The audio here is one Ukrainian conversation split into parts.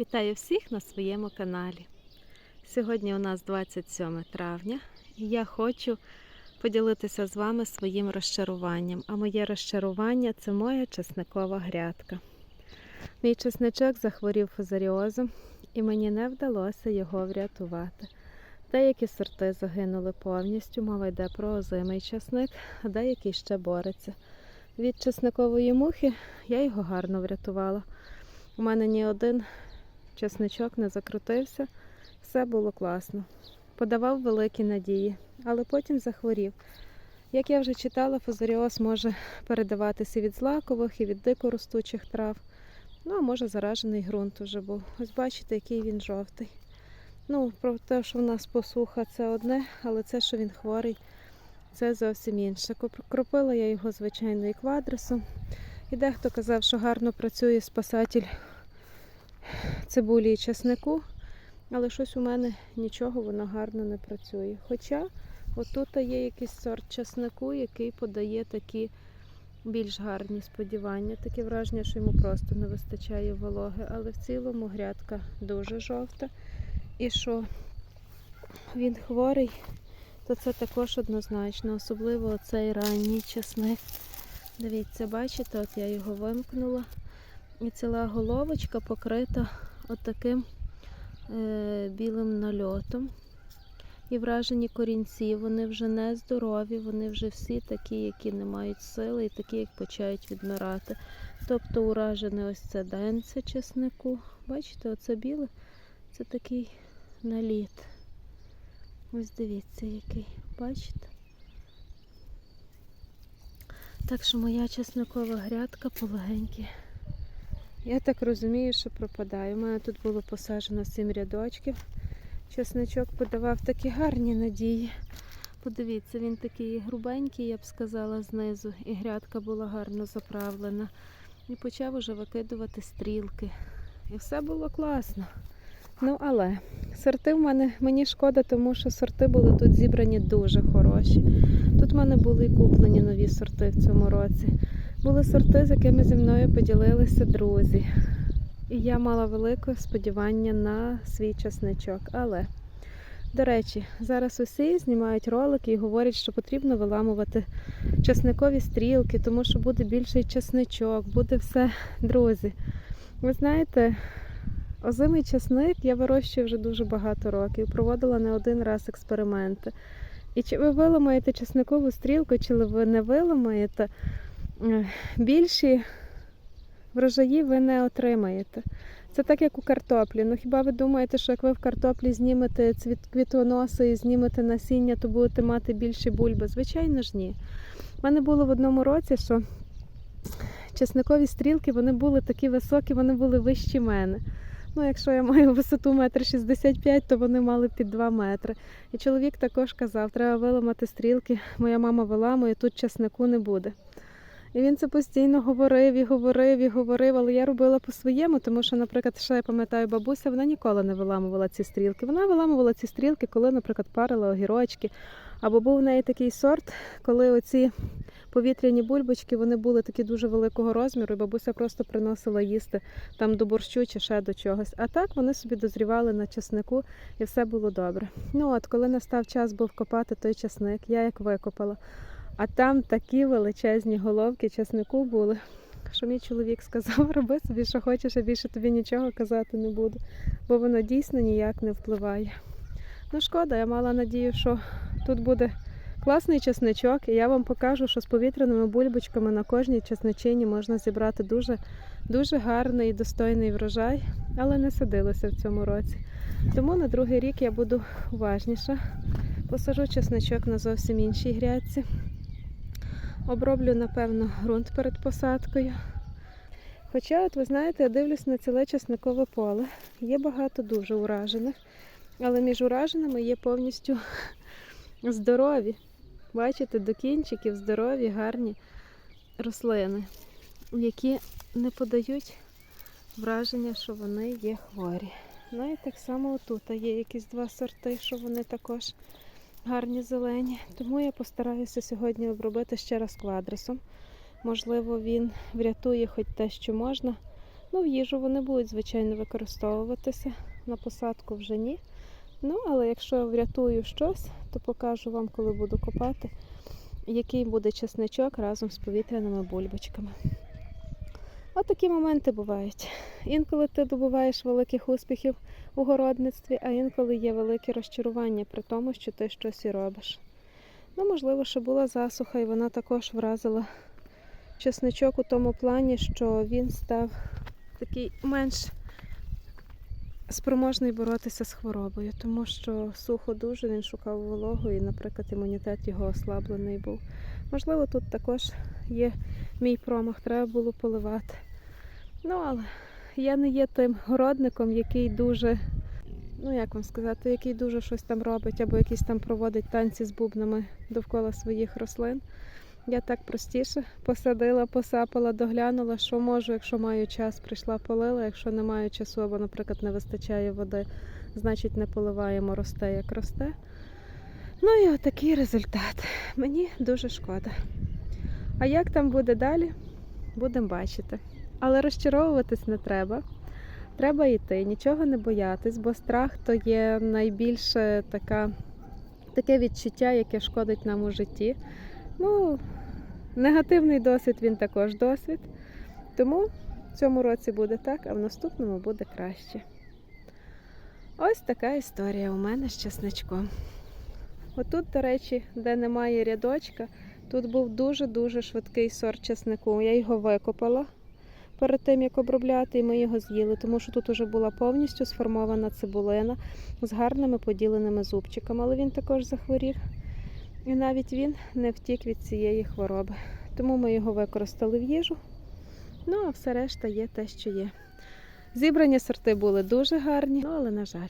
Вітаю всіх на своєму каналі. Сьогодні у нас 27 травня, і я хочу поділитися з вами своїм розчаруванням. А моє розчарування це моя чесникова грядка. Мій чесничок захворів фузаріозом, і мені не вдалося його врятувати. Деякі сорти загинули повністю, мова йде про озимий чесник, а деякий ще бореться. Від чесникової мухи я його гарно врятувала. У мене ні один чесничок не закрутився, все було класно. Подавав великі надії, але потім захворів. Як я вже читала, фузаріоз може передаватися від злакових і від дикоростучих трав. Ну, а може заражений ґрунт уже був. Ось бачите, який він жовтий. Ну, про те, що в нас посуха, це одне, але це, що він хворий, це зовсім інше. Кропила я його, звичайно, і квадресом. І дехто казав, що гарно працює спасатель цибулі і чеснику, але щось у мене нічого воно гарно не працює. Хоча отут є якийсь сорт чеснику, який подає такі більш гарні сподівання. Таке враження, що йому просто не вистачає вологи, але в цілому грядка дуже жовта. І що він хворий, то це також однозначно, особливо оцей ранній чесник. Дивіться, бачите, от я його вимкнула. І ціла головочка покрита отаким е, білим нальотом. І вражені корінці, вони вже не здорові, вони вже всі такі, які не мають сили, і такі, як почають відмирати. Тобто уражене ось це денце чеснику. Бачите, оце біле, це такий наліт. Ось дивіться, який. Бачите? Так що моя чесникова грядка полегенькі. Я так розумію, що пропадає. У мене тут було посаджено сім рядочків. Чесничок подавав такі гарні надії. Подивіться, він такий грубенький, я б сказала, знизу, і грядка була гарно заправлена. І почав уже викидувати стрілки. І все було класно. Ну, але сорти в мене мені шкода, тому що сорти були тут зібрані дуже хороші. Тут в мене були куплені нові сорти в цьому році. Були сорти, з якими зі мною поділилися друзі. І я мала велике сподівання на свій часничок. Але, до речі, зараз усі знімають ролики і говорять, що потрібно виламувати часникові стрілки, тому що буде більший часничок, буде все, друзі. Ви знаєте, озимий часник я вирощую вже дуже багато років, проводила не один раз експерименти. І чи ви виламаєте часникову стрілку, чи ви не виламаєте, більші врожаї ви не отримаєте. Це так, як у картоплі. Ну хіба ви думаєте, що як ви в картоплі знімете цвіт квітоноси і знімете насіння, то будете мати більші бульби? Звичайно ж ні. У мене було в одному році, що чесникові стрілки вони були такі високі, вони були вищі мене. Ну, якщо я маю висоту 1,65 м, то вони мали під 2 метри. І чоловік також казав, треба виламати стрілки. Моя мама виламує, тут чеснику не буде. І він це постійно говорив і говорив і говорив, але я робила по-своєму, тому що, наприклад, ще я пам'ятаю, бабуся вона ніколи не виламувала ці стрілки. Вона виламувала ці стрілки, коли, наприклад, парила огірочки. Або був в неї такий сорт, коли оці повітряні бульбочки вони були такі дуже великого розміру, і бабуся просто приносила їсти там до борщу чи ще до чогось. А так вони собі дозрівали на часнику і все було добре. Ну от, коли настав час був копати той часник, я як викопала. А там такі величезні головки часнику були, що мій чоловік сказав, роби собі, що хочеш, я більше тобі нічого казати не буду, бо воно дійсно ніяк не впливає. Ну, шкода, я мала надію, що тут буде класний чесничок, і я вам покажу, що з повітряними бульбочками на кожній чесничині можна зібрати дуже, дуже гарний і достойний врожай, але не садилося в цьому році. Тому на другий рік я буду уважніша. Посажу чесничок на зовсім іншій грядці. Оброблю, напевно, ґрунт перед посадкою. Хоча, от ви знаєте, я дивлюсь на ціле чесникове поле. Є багато дуже уражених, але між ураженими є повністю здорові. Бачите, до кінчиків здорові, гарні рослини, які не подають враження, що вони є хворі. Ну і так само отут є якісь два сорти, що вони також гарні зелені. Тому я постараюся сьогодні обробити ще раз квадресом. Можливо, він врятує хоч те, що можна. Ну, в їжу вони будуть, звичайно, використовуватися. На посадку вже ні. Ну, але якщо врятую щось, то покажу вам, коли буду копати, який буде чесничок разом з повітряними бульбочками. От такі моменти бувають. Інколи ти добуваєш великих успіхів у городництві, а інколи є велике розчарування при тому, що ти щось і робиш. Ну, можливо, що була засуха, і вона також вразила чесничок у тому плані, що він став такий менш спроможний боротися з хворобою, тому що сухо дуже він шукав вологу і, наприклад, імунітет його ослаблений був. Можливо, тут також є мій промах, треба було поливати. Ну, але я не є тим городником, який дуже, ну як вам сказати, який дуже щось там робить або якісь там проводить танці з бубнами довкола своїх рослин. Я так простіше посадила, посапала, доглянула, що можу, якщо маю час, прийшла полила. Якщо не маю часу, або, наприклад, не вистачає води, значить не поливаємо, росте як росте. Ну і отакий результат. Мені дуже шкода. А як там буде далі, будемо бачити. Але розчаровуватись не треба. Треба йти, нічого не боятись, бо страх то є найбільше така, таке відчуття, яке шкодить нам у житті. Ну, негативний досвід він також досвід. Тому в цьому році буде так, а в наступному буде краще. Ось така історія у мене з чесничком. Отут, до речі, де немає рядочка, тут був дуже-дуже швидкий сорт чеснику. Я його викопала перед тим, як обробляти, і ми його з'їли, тому що тут вже була повністю сформована цибулина з гарними поділеними зубчиками, але він також захворів. І навіть він не втік від цієї хвороби. Тому ми його використали в їжу. Ну, а все решта є те, що є. Зібрані сорти були дуже гарні, ну, але на жаль.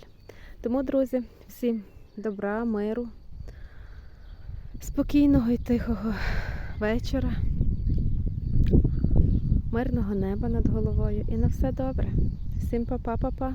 Тому, друзі, всім добра, миру, спокійного і тихого вечора, мирного неба над головою і на все добре. Всім па-па-па-па.